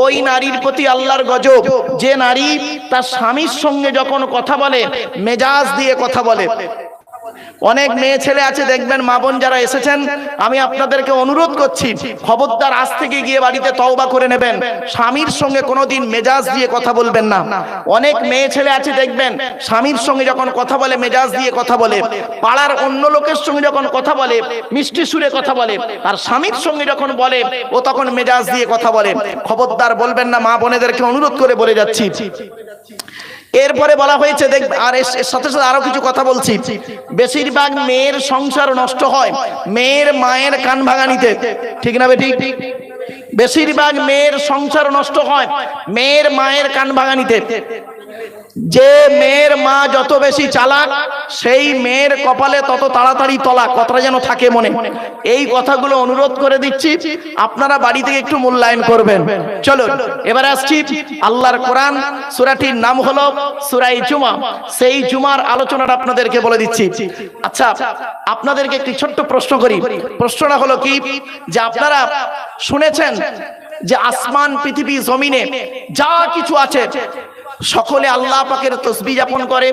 ওই নারীর প্রতি আল্লাহর গজব। যে নারী তার স্বামীর সঙ্গে যখন কথা বলে, মেজাজ দিয়ে কথা বলে অনেক মেয়ে ছেলে আছে, দেখবেন মা বোন যারা এসেছেন, আমি আপনাদেরকে অনুরোধ করছি, খবরদার আজ থেকে গিয়ে বাড়িতে তওবা করে নেবেন। স্বামীর সঙ্গে কোনোদিন মেজাজ দিয়ে কথা বলবেন না। অনেক মেয়ে ছেলে আছে, দেখবেন, স্বামীর সঙ্গে যখন কথা বলে, মেজাজ দিয়ে কথা বলে। পাড়ার অন্য লোকের সঙ্গে যখন কথা বলে, মিষ্টি সুরে কথা বলে, আর স্বামীর সঙ্গে যখন বলে, ও তখন মেজাজ দিয়ে কথা বলে। খবরদার বলবেন না, মা বোনেদেরকে অনুরোধ করে বলে যাচ্ছি। এরপরে বলা হয়েছে, দেখ, আর এর সাথে সাথে আরও কিছু কথা বলছি। বেশিরভাগ মেয়ের সংসার নষ্ট হয় মেয়ের মায়ের কান ভাঙানিতে। ঠিক না বেটি? বেশিরভাগ মেয়ের সংসার নষ্ট হয় মেয়ের মায়ের কান ভাঙানিতে। যে মেয়ের মা যত বেশি চালাক, সেই মেয়ের কপালে তত তাড়াতাড়ি তলা কথাটা যেন থাকে মনে। এই কথাগুলো অনুরোধ করে দিচ্ছি, আপনারা বাড়ি থেকে একটু মূল্যায়ন করবেন। চলো এবার আসছি আল্লাহর কোরআন, সুরাটির নাম হলো সুরাই জুমা। সেই জুমার আলোচনাটা আপনাদেরকে বলে দিচ্ছি। আচ্ছা আপনাদেরকে একটি ছোট্ট প্রশ্ন করি। প্রশ্নটা হলো কি? যে আপনারা শুনেছেন যে আসমান, পৃথিবী, জমিনে যা কিছু আছে সকলে আল্লাহ পাকের তসবি যাপন করে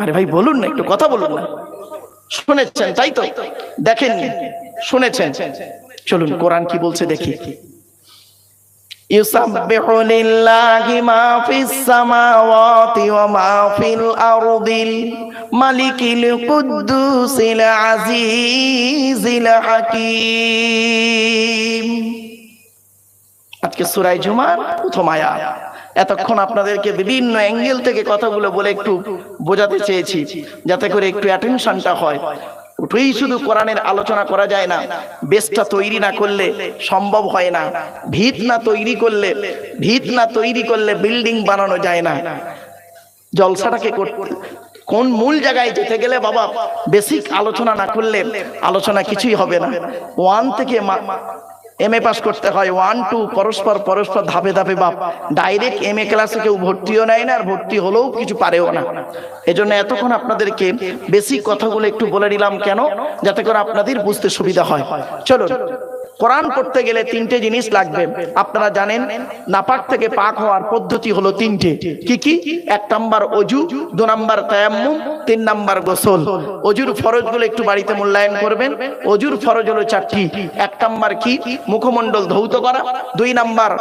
আরে ভাই বলুন না একটু কথা বলুন না শুনেছেন তাই তো দেখেন শুনেছেন চলুন কোরআন কি বলছে দেখি يسبح لله ما في السماوات وما في الأرض الملك القدوس العزيز الحكيم আজকে সুরাই জুমার প্রথম আয়াত। এতক্ষণ আপনাদেরকে বিভিন্ন অ্যাঙ্গেল থেকে কথাগুলো বলে একটু বোঝাতে চেয়েছি, যাতে করে একটু অ্যাটেনশনটা হয়। উঠেই শুধু কোরআনের আলোচনা করা যায় না বেসটা তৈরি না করলে সম্ভব হয় না। ভিত না তৈরি করলে, ভিত না তৈরি করলে বিল্ডিং বানানো যায় না। জলসাটাকে করতে কোন মূল জায়গায় যেতে গেলে বাবা বেসিক আলোচনা না করলে আলোচনা কিছুই হবে না। ওয়ান থেকে এম এ পাস করতে হয়। ওয়ান টু পরস্পর পরস্পর ধাপে ধাপে বাপ। ডাইরেক্ট এম এ ক্লাসে কেউ ভর্তিও নেয় না, আর ভর্তি হলেও কিছু পারেও না। এজন্য এতক্ষণ আপনাদেরকে বেসিক কথাগুলো একটু বলে নিলাম কেন? যাতে করে আপনাদের বুঝতে সুবিধা হয়। চলো কোরআন পড়তে গেলে তিনটে জিনিস লাগবে। আপনারা জানেন, নাপাক থেকে পাক হওয়ার পদ্ধতি হলো তিনটে। কি কি? এক নাম্বার অজু, দু নাম্বার তায়াম্মুম, তিন নাম্বার গোসল। অজুর ফরজগুলো একটু বাড়িতে মূল্যায়ন করবেন। অজুর ফরজ হলো চারটি। এক নাম্বার কি? মুখমণ্ডল ধৌত করা। দুই নাম্বার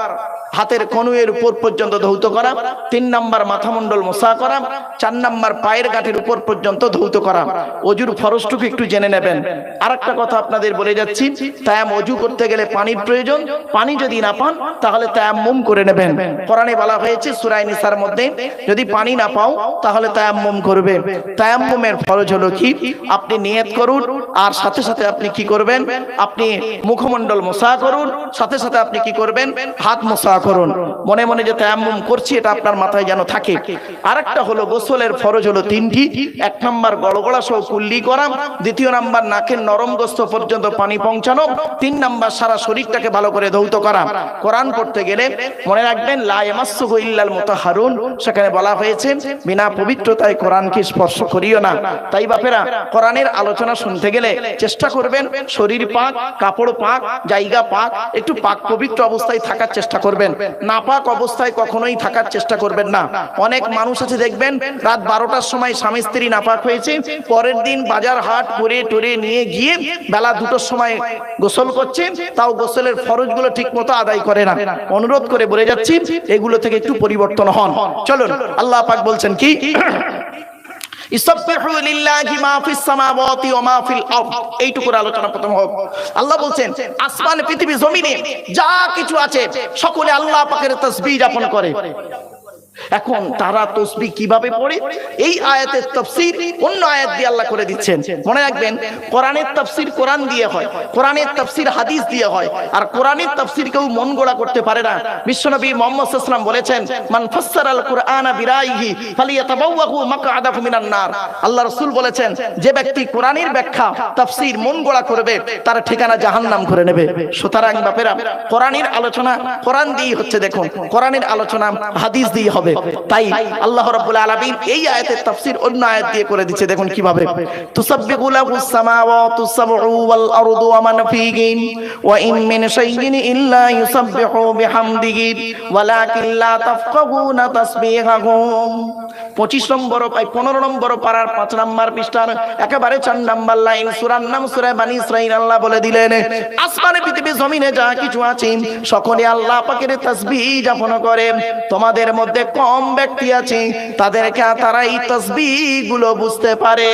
হাতের কনুয়ের উপর পর্যন্ত ধৌত করা। তিন নাম্বার মাথামণ্ডল মোসা করা। চার নাম্বার পায়ের গাঁটের উপর পর্যন্ত ধৌত করা। অজুর ফরজটুকু একটু জেনে নেবেন। আর একটা কথা আপনাদের বলে যাচ্ছি। তায়াম অজু করতে গেলে পানির প্রয়োজন। পানি যদি না পান, তাহলে তায়াম্মুম করে নেবেন। কোরআনে বলা হয়েছে সূরা নিসার মধ্যে, যদি পানি না পাও, তাহলে তায়াম্মুম করবে। তায়াম্মুমের ফরজ হলো কি? আপনি নিয়ত করুন, আর সাথে সাথে আপনি কি করবেন? আপনি মুখমণ্ডল মোসা করুন, সাথে সাথে আপনি কি করবেন? হাত মোসা করুন। মনে মনে যে তায়াম্মুম করছি, এটা আপনার মাথায় যেন থাকে। আরেকটা হলো গোসলের ফরজ হলো তিনটি। এক নাম্বার গড়গড়া সহ কুল্লি করা, দ্বিতীয় নাম্বার নাকের নরম গোস্ত পর্যন্ত পানি পৌঁছানো, তিন নাম্বার সারা শরীরটাকে ভালো করে ধৌত করা। কোরআন পড়তে গেলে মনে রাখবেন মুতাহারুন। সেখানে বলা হয়েছে, বিনা পবিত্রতায় কোরআনকে স্পর্শ করিও না। তাই বাপেরা, কোরআনের আলোচনা শুনতে গেলে চেষ্টা করবেন, শরীর পাক, কাপড় পাক, জায়গা পাক, একটু পাক পবিত্র অবস্থায় থাকার চেষ্টা করবেন। না পাক অবস্থায় কখনোই থাকার চেষ্টা করবেন না। অনেক মানুষ আছে, দেখবেন, রাত বারোটার সময় স্বামী স্ত্রী নাপাক হয়েছে, পরের দিন বাজার হাট করে টরে নিয়ে গিয়ে বেলা দুটোর সময় গোসল করছে তাও গোসলের ফরজগুলো ঠিক মতো আদায় করে না। অনুরোধ করে বলে যাচ্ছি, এগুলো থেকে একটু পরিবর্তন হন। চলুন, আল্লাহ পাক বলছেন কি? আলোচনা আসমান, পৃথিবী, জমিনে যা কিছু আছে, সকলে আল্লাহ পাকের তাসবিহ যাপন করে। এখন তারা তসবি কীভাবে পড়ে? এই আয়াতের তফসির অন্য আয়াত দিয়ে আল্লাহ করে দিচ্ছেন। মনে রাখবেন, কোরআনের তফসির কোরআন দিয়ে হয়, কোরআনের তফসির হাদিস দিয়ে হয়, আর কোরআনের তফসির কেউ মন গোড়া করতে পারে না। বিশ্বনবী মোহাম্মদ সাল্লাম বলেছেন, মান ফাসসার আল কুরআনা বিরাইহি ফালিয়াতাবাওয়াহু মাকআদাহু মিনান নার। আল্লাহ রাসূল বলেছেন, যে ব্যক্তি কোরআনের ব্যাখ্যা, তফসির মন গোড়া করবে, তার ঠিকানা জাহান্নাম করে নেবে। সুতরাং বাপেরা, কোরআনের আলোচনা কোরআন দিয়ে হচ্ছে, দেখুন। কোরআনের আলোচনা হাদিস দিয়ে হবে। হবে? তাই আল্লাহ রাব্বুল আলামিন এই আয়াতের তাফসীর অন্য আয়াত দিয়ে করে দিচ্ছে। দেখুন কীভাবে। তুসাব্বিহু লাহুস সামাওয়াতু সাবউ ওয়াল আরদু ওয়া মান ফীহিন ওয়া ইন মিন শাইইন ইল্লা ইউসাব্বিহু বিহামদিহি ওয়ালাকিন লা তাফকাহুনা তাসবিহাহুম। 25 নম্বর পাই 15 নম্বর পারার 5 নম্বর পৃষ্ঠার একেবারে 4 নম্বর লাইন সূরার নাম সূরা বানী ইসরাঈল আল্লাহ বলে দিলেন, আসমানে, পৃথিবী, জমিনে যা কিছু আছে, সকলে আল্লাহ পাকের তাসবিহ যাপন করে। তোমাদের মধ্যে কম ব্যক্তি আছে, তাদেরকে তারা এই তাসবিহগুলো বুঝতে পারে।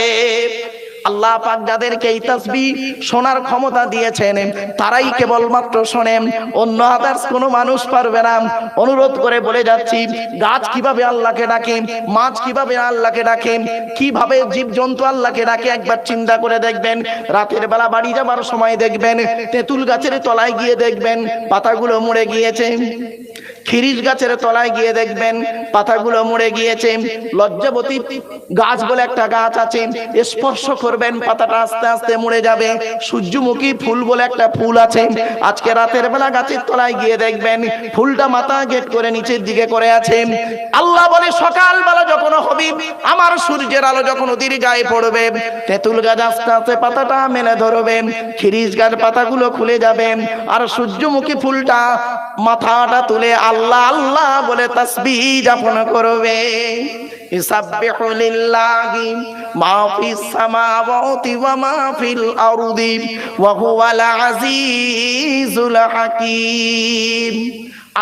আল্লাহ পাক যাদেরকে এই তাসবিহ শোনার ক্ষমতা দিয়েছেন, তারাই কেবলমাত্র শোনেন অন্য আদার্স কোনো মানুষ পারবে না। অনুরোধ করে বলে যাচ্ছি, গাছ কীভাবে আল্লাহকে ডাকে, মাছ কীভাবে আল্লাহকে ডাকে, কীভাবে জীবজন্তু আল্লাহকে ডাকে, একবার চিন্তা করে দেখবেন। রাতের বেলা বাড়ি যাবার সময় দেখবেন, তেঁতুল গাছের তলায় গিয়ে দেখবেন, পাতাগুলো মরে গিয়েছে। খিরিস গাছের তলায় গিয়ে দেখবেন পাতাগুলো মরে গিয়েছে, লজ্জাবতী গাছ বলে একটা গাছ আছে, স্পর্শ করবেন, পাতাটা আস্তে আস্তে মরে যাবে, সূর্যমুখী ফুল বলে একটা ফুল আছে, আজকে রাতের বেলা গাছের তলায় গিয়ে দেখবেন ফুলটা মাথা গেট করে নিচের দিকে করে আছে, আল্লাহ বলে সকাল বেলা যখন হবে, আমার সূর্যের আলো যখন ওদের গায়ে পড়বে, তেঁতুল গাছ আস্তে আস্তে পাতাটা মেনে ধরবে খিরিস গাছ পাতাগুলো খুলে যাবে, আর সূর্যমুখী ফুলটা মাথাটা তুলে আল্লাহ আল্লাহ বলে তাসবিহ যাপন করবে। ইসাব্বিহু লিল্লাহি মা ফিস সামাওয়াতি ওয়া মা ফিল আরদি ওয়া হুয়াল আজিজুল হাকীম।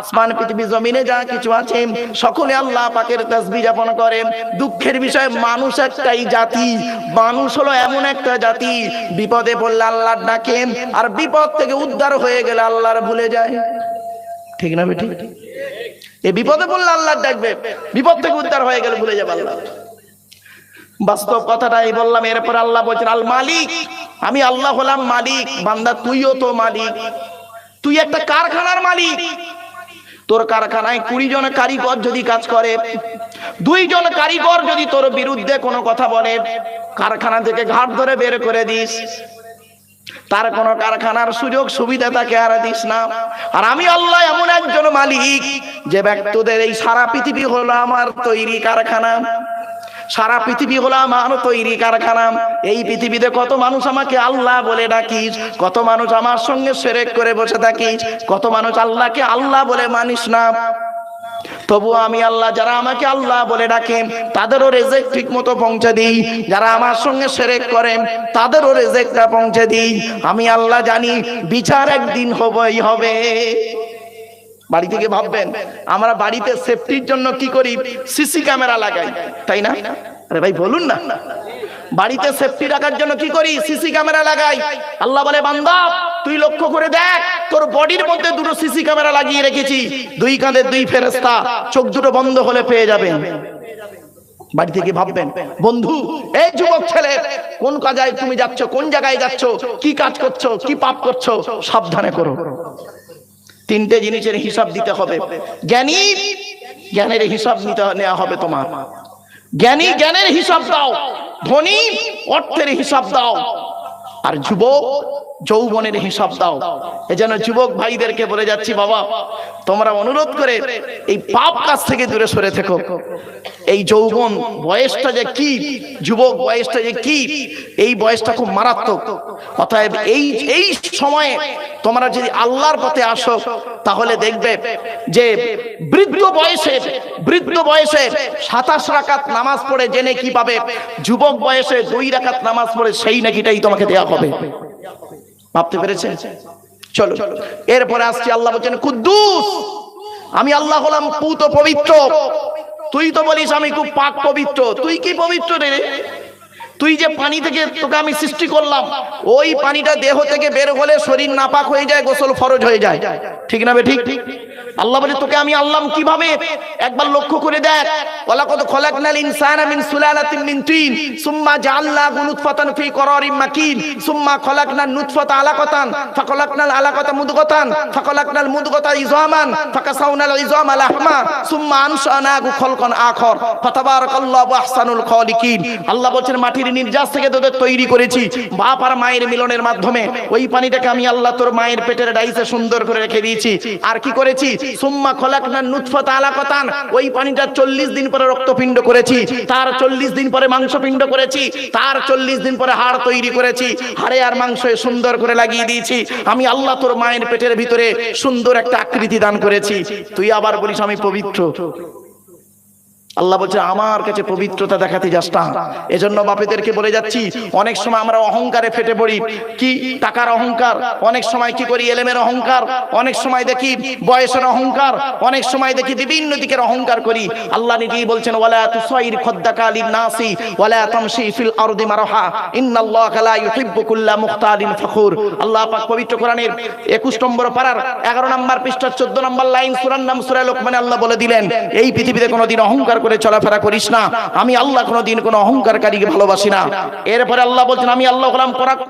আসমান, পৃথিবী, জমিনে যা কিছু আছে, সকলে আল্লাহ পাকের তাসবিহ যাপন করে। দুঃখের বিষয়, মানুষ একটাই জাতি। মানুষ হলো এমন একটা জাতি, বিপদে পড়লে আল্লাহর ডাকে, আর বিপদ থেকে উদ্ধার হয়ে গেলে আল্লাহর ভুলে যায়। ঠিক না বেটি? এ বিপদে পড়লে আল্লাহ ডাকবে। বিপদ থেকে উদ্ধার হয়ে গেলে ভুলে যাবে আল্লাহ। বাস্তব কথাটাই বললাম, এরপর আল্লাহ বলছেন, আল মালিক, আমি আল্লাহ হলাম মালিক, বান্দা তুইও তো মালিক। তুই একটা কারখানার মালিক। তোর কারখানায় কুড়ি জন কারিগর যদি কাজ করে দুইজন কারিগর যদি তোর বিরুদ্ধে কোনো কথা বলে, কারখানা থেকে ঘাট ধরে বের করে দিস। তার কোনো কারখানার সুযোগ, সুবিধা তাকে আর দিস না। আর আমি আল্লাহ এমন একজন মালিক যে ব্যক্তিদের এই সারা পৃথিবী হলো আমার তৈরি কারখানা। সারা পৃথিবী হলো আমার তৈরি কারখানা। এই পৃথিবীতে কত মানুষ আমাকে আল্লাহ বলে ডাকিস, কত মানুষ আমার সঙ্গে সেরেক করে বসে থাকিস, কত মানুষ আল্লাহকে আল্লাহ বলে মানিস না। তবু আমি আল্লাহ, যারা আমাকে আল্লাহ বলে ডাকেন তাদেরও রেজেক ঠিক মতো পৌঁছে দিই। যারা আমার সঙ্গে সেরেক করেন তাদেরও রেজেকটা পৌঁছে দিই। আমি আল্লাহ জানি, বিচার একদিন হবেই হবে। বাড়ি থেকে ভাববেন, আমরা বাড়িতে সেফটির জন্য কি করি? সিসি ক্যামেরা লাগাই, তাই না? আরে ভাই, বলুন না। বাড়িতে সেফটি রাখার জন্য কি করি? সিসি ক্যামেরা লাগাই। আল্লাহ বলে, বান্দা তুই লক্ষ্য করে দেখ, তোর বডির মধ্যে দুটো সিসি ক্যামেরা লাগিয়ে রেখেছি। দুই কাঁধে দুই ফেরেস্তা চোখ দুটো বন্ধ হলে পেয়ে যাবেন। বাড়ি থেকে ভাববেন, বন্ধু, এই যুবক ছেলে, কোন কাজে তুমি যাচ্ছ, কোন জায়গায় যাচ্ছ, কি কাজ করছ, কি পাপ করছ, সাবধানে করো। তিনটে জিনিসের হিসাব দিতে হবে। জ্ঞানী, জ্ঞানের হিসাব নিতে নেওয়া হবে তোমার। জ্ঞানী, জ্ঞানের হিসাব দাও। ধনী, অর্থের হিসাব দাও। আর যুবক যৌবনের হিসাব দাও। এজন্য যুবক ভাইদেরকে বলে যাচ্ছি, বাবা, তোমরা অনুরোধ করে এই পাপ কাজ থেকে দূরে সরে থেকো। এই যৌবন বয়সটা যে কি, যুবক বয়সটা যে কি, এই বয়সটা খুব মারাত্মক। অতএব এই এই সময়ে তোমরা যদি আল্লাহর পথে আসো, তাহলে দেখবে যে বৃদ্ধ বয়সে বৃদ্ধ বয়সে সাতাশ রাকাত নামাজ পড়ে জেনে কি পাবে, যুবক বয়সে দুই রাকাত নামাজ পড়ে সেই নাকিটাই তোমাকে দেওয়া হবে। ভাবতে পেরেছেন? চলো, এরপরে আসছি, আল্লাহ বলছেন, কুদ্দুস, আমি আল্লাহ হলাম পুত পবিত্র। তুই তো বলিস আমি খুব পাক পবিত্র। তুই কি পবিত্র রে? তুই যে পানি থেকে তোকে আমি সৃষ্টি করলাম, ওই পানিটা দেহ থেকে বের হলে শরীর নাপাক হয়ে যায়, গোসল ফরজ হয়ে যায়। ঠিক না ঠিক? আল্লাহ বলে, তোকে আমি আল্লাহ কীভাবে? একবার লক্ষ্য করে দেখ। খলাকনাল ইনসানা মিন সুলালাতিন মিন তিন, সুম্মা জাআলনাহু নুতফাতান ফি করারিম মাকিন, সুম্মা খলাকনান নুতফাতা আলাকাতান, ফাখলাকনাল আলাকাতা মুদগাতান, ফাখলাকনাল মুদগাতা ইজামান সুম্মা আনশানাহু খলকান আখর, ফাতাবারাকাল্লাহু আহসানুল খালিকিন। আল্লাহ বলছেন, মাটির নির্যাস থেকে তোদের তৈরি করেছি। বাপ আর মায়ের মিলনের মাধ্যমে। ওই পানিটাকে আমি আল্লাহ তোর মায়ের পেটের ডাইসে সুন্দর করে রেখে দিয়েছি। আর কি করেছি? সুম্মা খলাকনা নুতফাতা আলাকাতান ওই পানিটা চল্লিশ দিন পরে রক্তপিণ্ড করেছি। তার চল্লিশ দিন পরে মাংসপিণ্ড করেছি। তার চল্লিশ দিন পরে হাড় তৈরি করেছি। হাড়ে আর মাংস সুন্দর করে লাগিয়ে দিয়েছি। আমি আল্লাহ তোর মায়ের পেটের ভিতরে সুন্দর একটা আকৃতি দান করেছি। তুই আবার বলিস, আমি পবিত্র। আল্লাহ বলছে, আমার কাছে পবিত্রতা দেখাতে যাস না। এজন্য বাপেদেরকে বলে যাচ্ছি, অনেক সময় আমরা অহংকারে ফেটে পড়ি। কি? টাকার অহংকার? অনেক সময় কি করি? এলেমের অহংকার? অনেক সময় দেখি বয়সের অহংকার? অনেক সময় দেখি বিভিন্ন দিকের অহংকার করি। আল্লাহ নিজেই বলছেন, ওয়ালা তুসাইর খদ্দাকা লিন নাসি ওয়ালা তামশি ফিল আরদি মারহা, ইন্নাল্লাহা লা ইউহিব্বু কুল্লা মুখতালিন ফখুর। আল্লাহ পাক পবিত্র কোরআনের 21 নম্বর পারার 11 নম্বর পৃষ্ঠা 14 নম্বর লাইন সূরার নাম সূরা লোকমানে আল্লাহ বলে দিলেন, এই পৃথিবীতে কোনোদিন অহংকার করে চলাফেরা করিস না। আমি আল্লাহ কোনোদিন কোনো অহংকারকারীকে ভালোবাসি না। এরপরে আল্লাহ বলছেন, আমি আল্লাহ পরাক